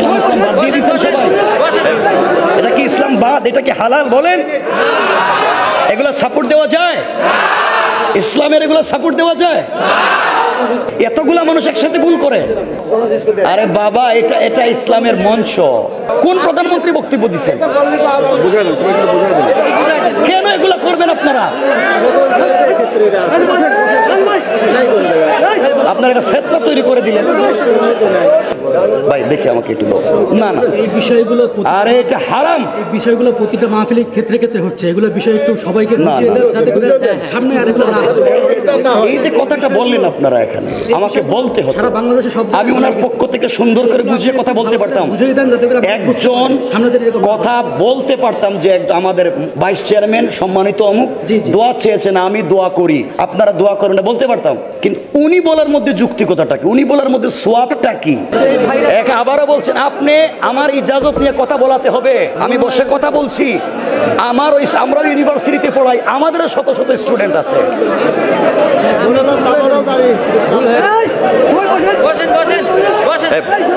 ইসলাম ইসলাম বাদ দিয়ে দিচ্ছেন সবাই। এটা কি ইসলাম বাদ? এটা কি হালাল বলেন? এগুলো সাপোর্ট দেওয়া যায়? ইসলামের এগুলো সাপোর্ট দেওয়া যায়? এতগুলা মানুষ একসাথে ভুল করে। আরে বাবা, এটা এটা ইসলামের মঞ্চ। কোন প্রধানমন্ত্রী বক্তব্য দিচ্ছেন কেন এগুলা করবেন আপনারা? আপনারা একটা ফেতনা তৈরি করে দিলেন। ভাই দেখি আমাকে একটু বলো। না না এই বিষয়গুলো প্রতি- আরে এটা হারাম এই বিষয়গুলো প্রতিটা মাহফিলের ক্ষেত্রে ক্ষেত্রে হচ্ছে এগুলো বিষয় একটু সবাইকে। যাতে সামনে আর এগুলো না হয়। এই যে কথাটা বললেন আপনারা এখানে আমাকে বলতে হতো। সারা বাংলাদেশে সব আমি ওনার পক্ষ থেকে সুন্দর করে বুঝিয়ে কথা বলতে পারতাম। একজন কথা বলতে পারতাম যে আমাদের ভাইস চেয়ারম্যান সম্মানিত অমুক। দোয়া চেয়েছেন আমি দোয়া করি। আপনারা দোয়া করেন না বলতে পারতাম। কিন্তু উনি বলার মধ্যে যুক্তিকতাটা কি? উনি বলার মধ্যে সোয়াবটা কি? এক আবারও বলছেন আপনি আমার ইজাজত নিয়ে কথা বলাতে হবে। আমি বসে কথা বলছি। আমার ওই আমরাও ইউনিভার্সিটিতে পড়াই। আমাদেরও শত শত স্টুডেন্ট আছে। Hey.